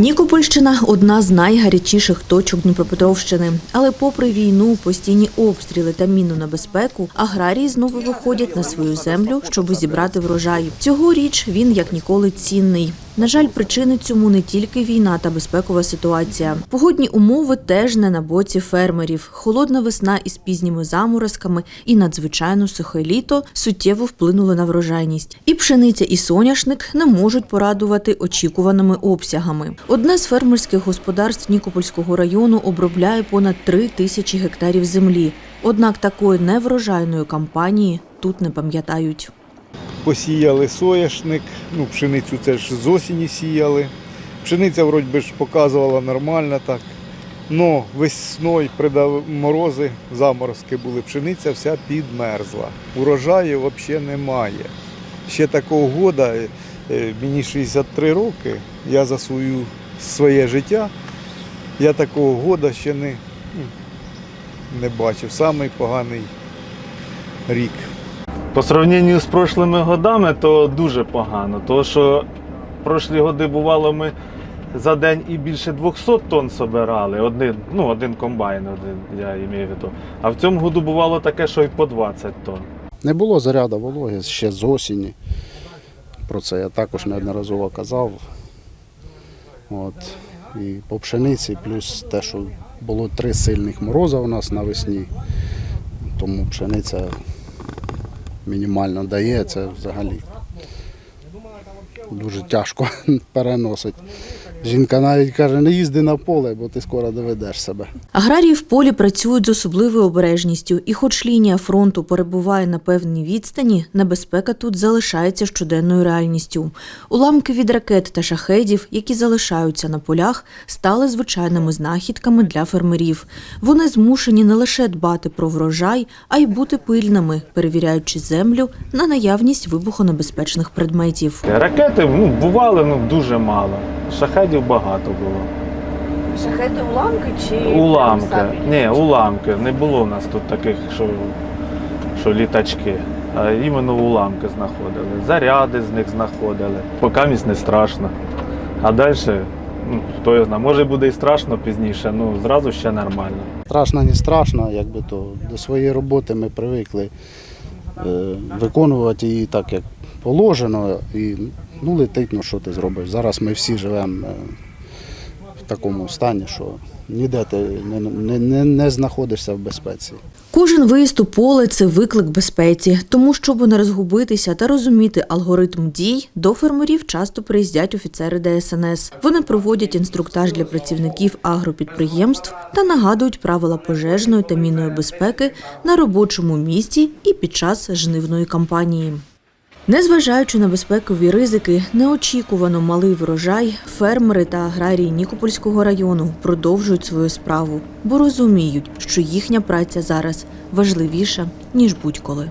Нікопольщина одна з найгарячіших точок Дніпропетровщини. Але попри війну, постійні обстріли та мінну небезпеку, аграрії знову виходять на свою землю, щоб зібрати врожай. Цьогоріч він як ніколи цінний. На жаль, причини цьому не тільки війна та безпекова ситуація. Погодні умови теж не на боці фермерів. Холодна весна із пізніми заморозками і надзвичайно сухе літо суттєво вплинули на врожайність. І пшениця, і соняшник не можуть порадувати очікуваними обсягами. Одне з фермерських господарств Нікопольського району обробляє понад три тисячі гектарів землі. Однак такої неврожайної кампанії тут не пам'ятають. Посіяли соняшник, ну, пшеницю це ж з осені сіяли. Пшениця вроді ж показувала нормально так. Но весною придав морози, заморозки були, пшениця вся підмерзла. Урожаю взагалі немає. Ще такого года, е, мені 63 роки, я за свою, своє життя, я такого года ще не, ну, не бачив. Самий поганий рік. По сравненню з прошлими годами, то дуже погано. Тому що прошлі годи бувало ми за день і більше 200 тонн собирали. Один, ну, один комбайн, один, я маю в виду. А в цьому году бувало таке, що і по 20 тонн. Не було заряду вологи ще з осені. Про це я також неодноразово казав. От. І по пшениці, плюс те, що було три сильних мороза у нас навесні, тому пшениця мінімально дає, це взагалі дуже тяжко переносить. Жінка навіть каже, не їзди на поле, бо ти скоро доведеш себе. Аграрії в полі працюють з особливою обережністю, і хоч лінія фронту перебуває на певній відстані, небезпека тут залишається щоденною реальністю. Уламки від ракет та шахедів, які залишаються на полях, стали звичайними знахідками для фермерів. Вони змушені не лише дбати про врожай, а й бути пильними, перевіряючи землю на наявність вибухонебезпечних предметів. Ракети ну, бували ну, дуже мало. Шахедів багато було. Шахеди уламки чи Уламки. Ні, уламки. Не було в нас тут таких, що, що літачки. А іменно уламки знаходили. Заряди з них знаходили. Поки місь не страшно. А далі, ну, хто його знає, може буде і страшно пізніше, ну зразу ще нормально. Страшно, не страшно, якби то до своєї роботи ми привикли е, виконувати її так, як положено, і ну летить, ну що ти зробиш. Зараз ми всі живемо е, в такому стані, що ніде ти не, не, не, не знаходишся в безпеці. Кожен виїзд у поле це виклик безпеці. Тому, щоб не розгубитися та розуміти алгоритм дій, до фермерів часто приїздять офіцери ДСНС. Вони проводять інструктаж для працівників агропідприємств та нагадують правила пожежної та мінної безпеки на робочому місці і під час жнивної кампанії. Незважаючи на безпекові ризики, неочікувано малий врожай, фермери та аграрії Нікопольського району продовжують свою справу, бо розуміють, що їхня праця зараз важливіша ніж будь-коли.